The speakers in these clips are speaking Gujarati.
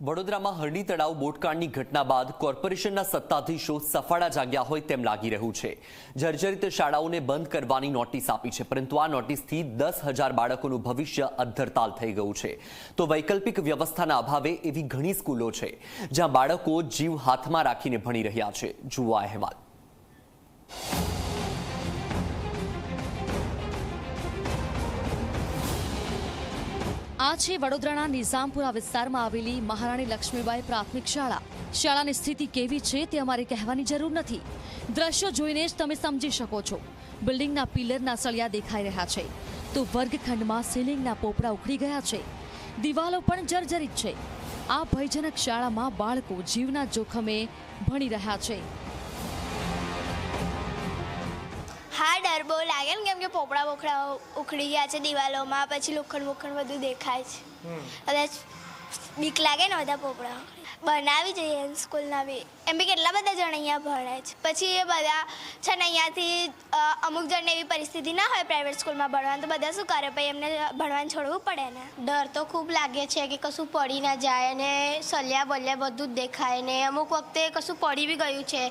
વડોદરામાં હરણી તળાવ બોટકાંડની ઘટના બાદ કોર્પોરેશનના સત્તાધીશો સફાળા જાગ્યા હોય તેમ લાગી રહ્યું છે. જર્જરિત શાળાઓને બંધ કરવાની નોટિસ આપી છે, પરંતુ આ નોટિસથી દસ હજાર બાળકોનું ભવિષ્ય અદ્ધરતાલ થઈ ગયું છે. તો વૈકલ્પિક વ્યવસ્થાના અભાવે એવી ઘણી સ્કૂલો છે, જ્યાં બાળકો જીવ હાથમાં રાખીને ભણી રહ્યા છે. જુઓ અહેવાલ. આ છે વડોદરાના નિઝામપુરા વિસ્તારમાં આવેલી મહારાણી લક્ષ્મીબાઈ પ્રાથમિક શાળા. શાળાની સ્થિતિ કેવી છે તે અમારે કહેવાની જરૂર નથી. દ્રશ્યો જોઈને જ તમે સમજી શકો છો. બિલ્ડિંગના પિલરના સળિયા દેખાઈ રહ્યા છે. તો વર્ગખંડમાં સીલિંગના પોપડા ઉખડી ગયા છે. દિવાલો પણ જર્જરિત છે. આ ભયજનક શાળામાં બાળકો જીવના જોખમે ભણી રહ્યા છે. ડર બહુ લાગે ને કેમ કે પોપડા બોખડા ઉખડી ગયા છે દિવાલોમાં પછી લોખંડ બોખંડ બધું દેખાય છે. કદાચ બીક લાગે ને બધા પોપડા. બનાવી જઈએ સ્કૂલના બી. એમ બી કેટલા બધા જણ અહીંયા ભણે છે. પછી એ બધા છે ને અહીંયાથી અમુક જણને એવી પરિસ્થિતિ ના હોય પ્રાઇવેટ સ્કૂલમાં ભણવાનું તો બધા શું કરે? પછી એમને ભણવાનું છોડવું પડે ને? ડર તો ખૂબ લાગે છે કે કશું પડી ના જાય અને સલ્યા બલ્યા બધું જ દેખાય ને અમુક વખતે કશું પડી બી ગયું છે.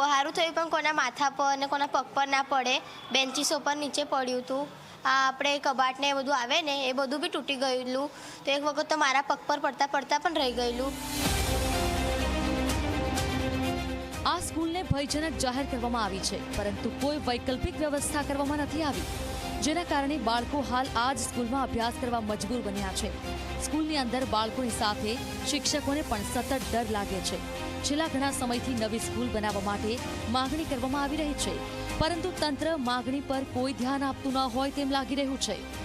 સારું થયું પણ કોના માથા પર અને કોના પગ પર ના પડે. બેન્ચીસો પર નીચે પડ્યું હતું. આ આપણે કબાટ ને એ બધું આવે ને, એ બધું બી તૂટી ગયેલું. તો એક વખત તો મારા પગ પર પડતા પડતા પણ રહી ગયેલું. આ સ્કૂલને ભયજનક જાહેર કરવામાં આવી છે, પરંતુ કોઈ વૈકલ્પિક વ્યવસ્થા કરવામાં નથી આવી, જેના કારણે બાળકો હાલ આ જ સ્કૂલમાં અભ્યાસ કરવા મજબૂર બન્યા છે. સ્કૂલની અંદર બાળકોની સાથે શિક્ષકોને પણ સતત ડર લાગે છે. છેલ્લા ઘણા સમયથી નવી સ્કૂલ બનાવવા માટે માગણી કરવામાં આવી રહી છે. પરંતુ તંત્ર માગણી પર કોઈ ધ્યાન આપતું ન હોય તેમ લાગી રહ્યું છે.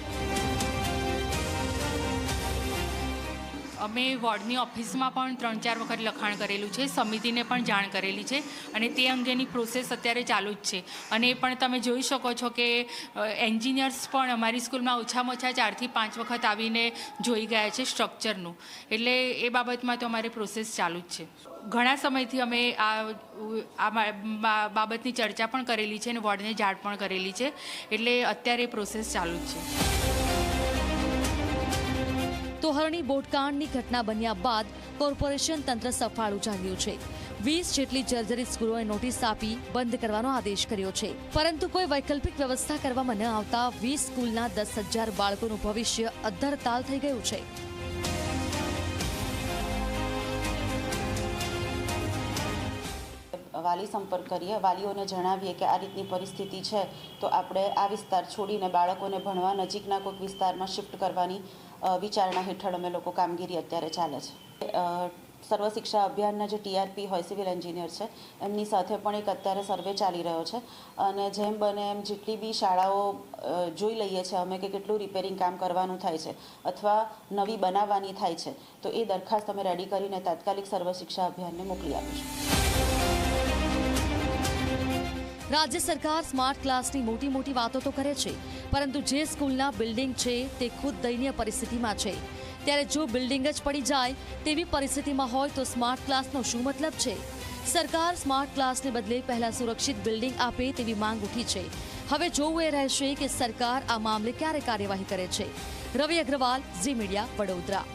અમે વોર્ડની ઓફિસમાં પણ ત્રણ ચાર વખત લખાણ કરેલું છે, સમિતિને પણ જાણ કરેલી છે અને તે અંગેની પ્રોસેસ અત્યારે ચાલુ જ છે. અને એ પણ તમે જોઈ શકો છો કે એન્જિનિયર્સ પણ અમારી સ્કૂલમાં ઓછામાં ઓછા ચારથી પાંચ વખત આવીને જોઈ ગયા છે સ્ટ્રક્ચરનું. એટલે એ બાબતમાં તો અમારી પ્રોસેસ ચાલુ જ છે. ઘણા સમયથી અમે આ બાબતની ચર્ચા પણ કરેલી છે અને વોર્ડને જાણ પણ કરેલી છે. એટલે અત્યારે પ્રોસેસ ચાલુ જ છે. તો હરણી બોટકાંડની ઘટના બન્યા બાદ કોર્પોરેશન તંત્ર સફાળું જાગ્યું છે. વીસ જેટલી જર્જરિત સ્કૂલોએ નોટિસ આપી બંધ કરવાનો આદેશ કર્યો છે. પરંતુ કોઈ વૈકલ્પિક વ્યવસ્થા કરવામાં ન આવતા વીસ સ્કૂલના દસ હજાર બાળકોનું ભવિષ્ય અદ્ધરતાલ થઈ ગયું છે. વાલી સંપર્ક કરીએ, વાલીઓને જણાવીએ કે આ રીતની પરિસ્થિતિ છે તો આપણે આ વિસ્તાર છોડીને બાળકોને ભણવા નજીકના કોઈક વિસ્તારમાં શિફ્ટ કરવાની વિચારણા હેઠળ અમે લોકો કામગીરી અત્યારે ચાલે છે. સર્વ શિક્ષા અભિયાનના જે ટીઆરપી હોય, સિવિલ એન્જિનિયર છે, એમની સાથે પણ એક અત્યારે સર્વે ચાલી રહ્યો છે અને જેમ બને એમ જેટલી બી શાળાઓ જોઈ લઈએ છીએ અમે કે કેટલું રિપેરિંગ કામ કરવાનું થાય છે અથવા નવી બનાવવાની થાય છે, તો એ દરખાસ્ત અમે રેડી કરીને તાત્કાલિક સર્વ શિક્ષા અભિયાનને મોકલી આપીશું. રાજ્ય સરકાર સ્માર્ટ ક્લાસની મોટી મોટી વાતો તો કરે છે, પરંતુ જે સ્કૂલના બિલ્ડિંગ છે તે ખુદ દયનીય પરિસ્થિતિમાં છે. ત્યારે જો બિલ્ડિંગ જ પડી જાય તેવી પરિસ્થિતિમાં હોય તો સ્માર્ટ ક્લાસનો શું મતલબ છે? સરકાર સ્માર્ટ ક્લાસને બદલે પહેલા સુરક્ષિત બિલ્ડિંગ આપે તેવી માંગ ઉઠી છે. હવે જોવું એ રહેશે કે સરકાર આ મામલે ક્યારે કાર્યવાહી કરે છે. રવિ અગ્રવાલ, ઝી મીડિયા, વડોદરા.